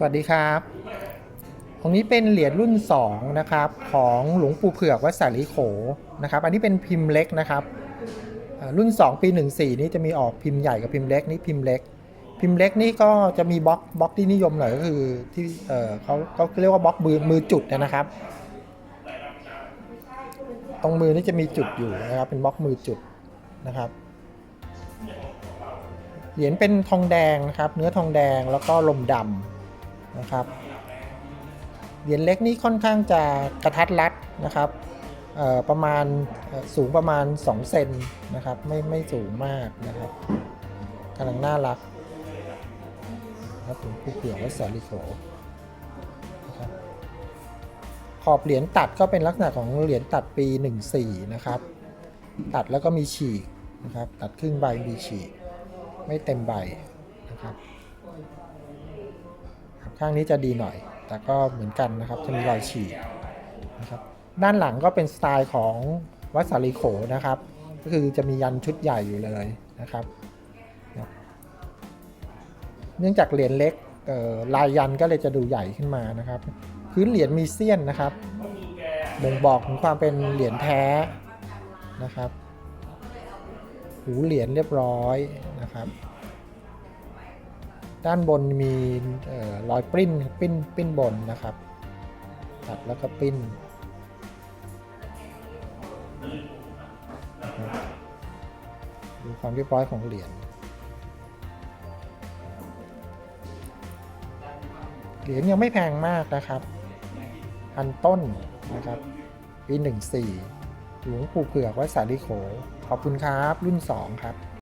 สวัสดีครับ องค์นี้เป็นเหรียญรุ่น 2 นะครับ ของหลวงปู่เผือกวัดสาลีโขนะครับ อันนี้เป็นพิมพ์เล็กนะครับ รุ่น 2 ปี 14 นี่จะมีออกพิมพ์ใหญ่กับพิมพ์เล็กนี่พิมพ์เล็ก พิมพ์เล็กนี่ก็จะมีบล็อกบล็อกที่นิยมหน่อยก็คือที่เเขาเขาเรียกว่าบล็อกมือมือจุดนะครับ ตรงมือนี่จะมีจุดอยู่นะครับเป็นบล็อกมือจุดนะครับเหรียญเป็นทองแดงนะครับ เนื้อทองแดงแล้วก็ลมดำ นะครับเหรียญเล็กนี่ค่อนข้างจะกระทัดรัดนะครับประมาณสูงประมาณ 2 เซนนะครับไม่ไม่สูงมากนะครับกำลังน่ารักครับผมผู้เผื่อวัดสาลิโขนะครับขอบเหรียญตัดก็เป็นลักษณะของเหรียญตัดปี 14 นะครับ ตัดแล้วก็มีฉีกนะครับ ตัดครึ่งใบมีฉีก ไม่เต็มใบนะครับ ข้างนี้จะดีหน่อย แต่ก็เหมือนกันนะครับจะมีรอยฉีกนะครับด้านหลังก็เป็นสไตล์ของวัดสาลีโขนะครับ ก็คือจะมียันชุดใหญ่อยู่เลยนะครับ เนื่องจากเหรียญเล็กลายยันก็เลยจะดูใหญ่ขึ้นมานะครับ พื้นเหรียญมีเสี้ยนนะครับบ่งบอกถึงความเป็นเหรียญแท้นะครับ หูเหรียญเรียบร้อยนะครับ ด้านบนมีเรอยปริ้นปริ้นปริ้นบนนะครับ ตัดแล้วก็ปริ้นดูความเรียบร้อยของเหรียญเหรียญยังไม่แพงมากนะครับพันต้นนะครับปี14หลวงปู่เผือกวัดสาลีโขขอบคุณครับ รุ่น2ครับ